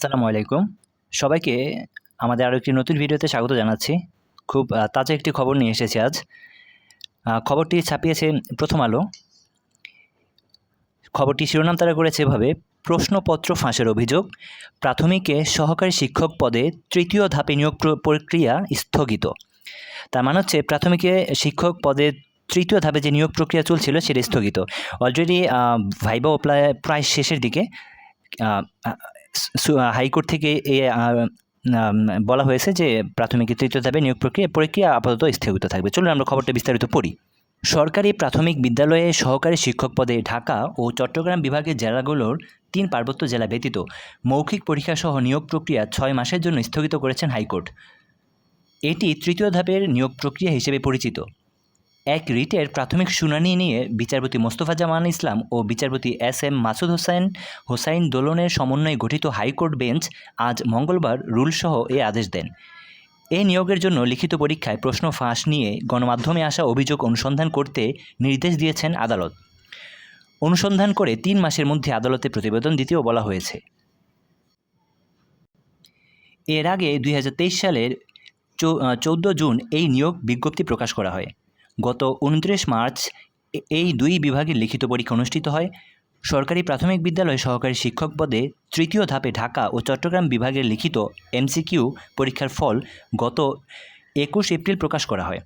আসসালামু আলাইকুম। সবাইকে আমাদের আরও একটি নতুন ভিডিওতে স্বাগত জানাচ্ছি। খুব তাজা একটি খবর নিয়ে এসেছি আজ। খবরটি ছাপিয়েছে প্রথম আলো। খবরটি শিরোনাম তারা করেছে এভাবে, প্রশ্নপত্র ফাঁসের অভিযোগ, প্রাথমিকে সহকারী শিক্ষক পদে তৃতীয় ধাপে নিয়োগ প্র- প্রক্রিয়া স্থগিত। তার মানে হচ্ছে প্রাথমিকে শিক্ষক পদে তৃতীয় ধাপে যে নিয়োগ প্রক্রিয়া চলছিল সেটা স্থগিত। অলরেডি ভাইবা প্রায় প্রায় শেষের দিকে হাইকোর্ট থেকে এ বলা হয়েছে যে প্রাথমিক তৃতীয় ধাপে নিয়োগ প্রক্রিয়া প্রক্রিয়া আপাতত স্থগিত থাকবে। চলুন আমরা খবরটা বিস্তারিত পড়ি। সরকারি প্রাথমিক বিদ্যালয়ে সহকারী শিক্ষক পদে ঢাকা ও চট্টগ্রাম বিভাগের জেলাগুলোর তিন পার্বত্য জেলা ব্যতীত মৌখিক পরীক্ষাসহ নিয়োগ প্রক্রিয়া ছয় মাসের জন্য স্থগিত করেছেন হাইকোর্ট। এটি তৃতীয় ধাপের নিয়োগ প্রক্রিয়া হিসেবে পরিচিত। এক রিটের প্রাথমিক শুনানি নিয়ে বিচারপতি মোস্তফা জামান ইসলাম ও বিচারপতি এস এম মাসুদ হোসেন, হোসাইন দোলনের সমন্বয়ে গঠিত হাইকোর্ট বেঞ্চ আজ মঙ্গলবার রুলসহ এ আদেশ দেন। এ নিয়োগের জন্য লিখিত পরীক্ষায় প্রশ্ন ফাঁস নিয়ে গণমাধ্যমে আসা অভিযোগ অনুসন্ধান করতে নির্দেশ দিয়েছেন আদালত। অনুসন্ধান করে তিন মাসের মধ্যে আদালতে প্রতিবেদন দিতেও বলা হয়েছে। এর আগে দুই হাজার তেইশ সালের চৌদ্দ জুন এই নিয়োগ বিজ্ঞপ্তি প্রকাশ করা হয়। গত উনত্রিশ মার্চ এই দুই বিভাগের লিখিত পরীক্ষা অনুষ্ঠিত হয়। সরকারি প্রাথমিক বিদ্যালয় সহকারী শিক্ষক পদে তৃতীয় ধাপে ঢাকা ও চট্টগ্রাম বিভাগের লিখিত এমসিকিউ পরীক্ষার ফল গত একুশ এপ্রিল প্রকাশ করা হয়।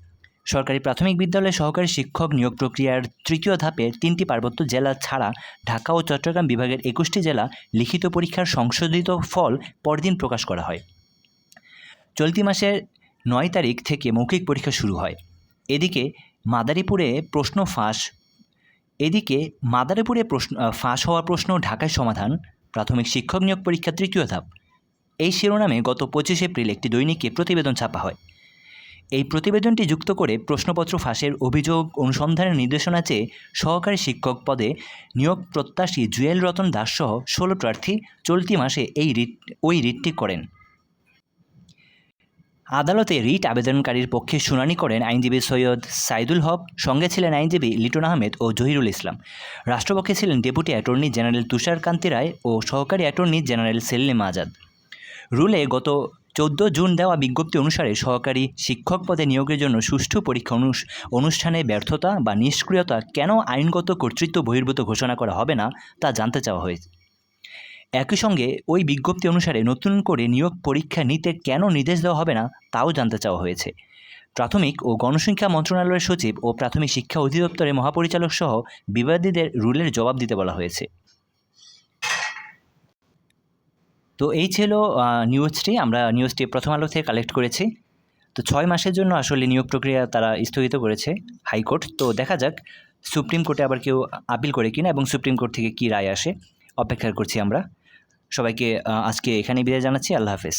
সরকারি প্রাথমিক বিদ্যালয়ে সহকারী শিক্ষক নিয়োগ প্রক্রিয়ার তৃতীয় ধাপে তিনটি পার্বত্য জেলা ছাড়া ঢাকা ও চট্টগ্রাম বিভাগের একুশটি জেলা লিখিত পরীক্ষার সংশোধিত ফল পরদিন প্রকাশ করা হয়। চলতি মাসের নয় তারিখ থেকে মৌখিক পরীক্ষা শুরু হয়। এদিকে মাদারীপুরে প্রশ্ন ফাঁস। এদিকে মাদারীপুরে প্রশ্ন ফাঁস হওয়া প্রশ্ন, ঢাকায় সমাধান, প্রাথমিক শিক্ষক নিয়োগ পরীক্ষা তৃতীয় ধাপ। এই শিরোনামে গত পঁচিশ এপ্রিল একটি দৈনিকে প্রতিবেদন ছাপা হয়। এই প্রতিবেদনটি যুক্ত করে প্রশ্নপত্র ফাঁসের অভিযোগ অনুসন্ধানের নির্দেশনা চেয়ে সহকারী শিক্ষক পদে নিয়োগ প্রত্যাশী জুয়েল রতন দাসসহ ষোলো প্রার্থী চলতি মাসে এই রিট, ওই রিটটি করেন। আদালতে রিট আবেদনকারীর পক্ষে শুনানি করেন আইনজীবী সৈয়দ সাইদুল হক, সঙ্গে ছিলেন আইনজীবী লিটন আহমেদ ও জহিরুল ইসলাম। রাষ্ট্রপক্ষে ছিলেন deputy attorney general Tushar Kanti Roy ও সহকারী অ্যাটর্নি জেনারেল সেলিম আজাদ। রুলে গত চোদ্দ জুন দেওয়া বিজ্ঞপ্তি অনুসারে সহকারী শিক্ষক পদে নিয়োগের জন্য সুষ্ঠু পরীক্ষা অনুষ্ঠানে ব্যর্থতা বা নিষ্ক্রিয়তা কেন আইনগত কর্তৃত্ব বহির্ভূত ঘোষণা করা হবে না, তা জানতে চাওয়া হয়েছে। একই সঙ্গে ওই বিজ্ঞপ্তি অনুসারে নতুন করে নিয়োগ পরীক্ষা নিতে কেন নির্দেশ দেওয়া হবে না, তাও জানতে চাওয়া হয়েছে। প্রাথমিক ও গণসংখ্যা মন্ত্রণালয়ের সচিব ও প্রাথমিক শিক্ষা অধিদপ্তরের মহাপরিচালক সহ বিবাদীদের রুলের জবাব দিতে বলা হয়েছে। তো এই ছিল নিউজটি। আমরা নিউজটি প্রথম আলো থেকে কালেক্ট করেছি। তো ছয় মাসের জন্য আসলে নিয়োগ প্রক্রিয়া তারা স্থগিত করেছে হাইকোর্ট। তো দেখা যাক, সুপ্রিম কোর্টে আবার কেউ আপিল করে কিনা এবং সুপ্রিম কোর্ট থেকে কী রায় আসে, অপেক্ষা করছি আমরা। সবাইকে আজকে এখানে বিদায় জানাচ্ছি আল্লাহ হাফেজ।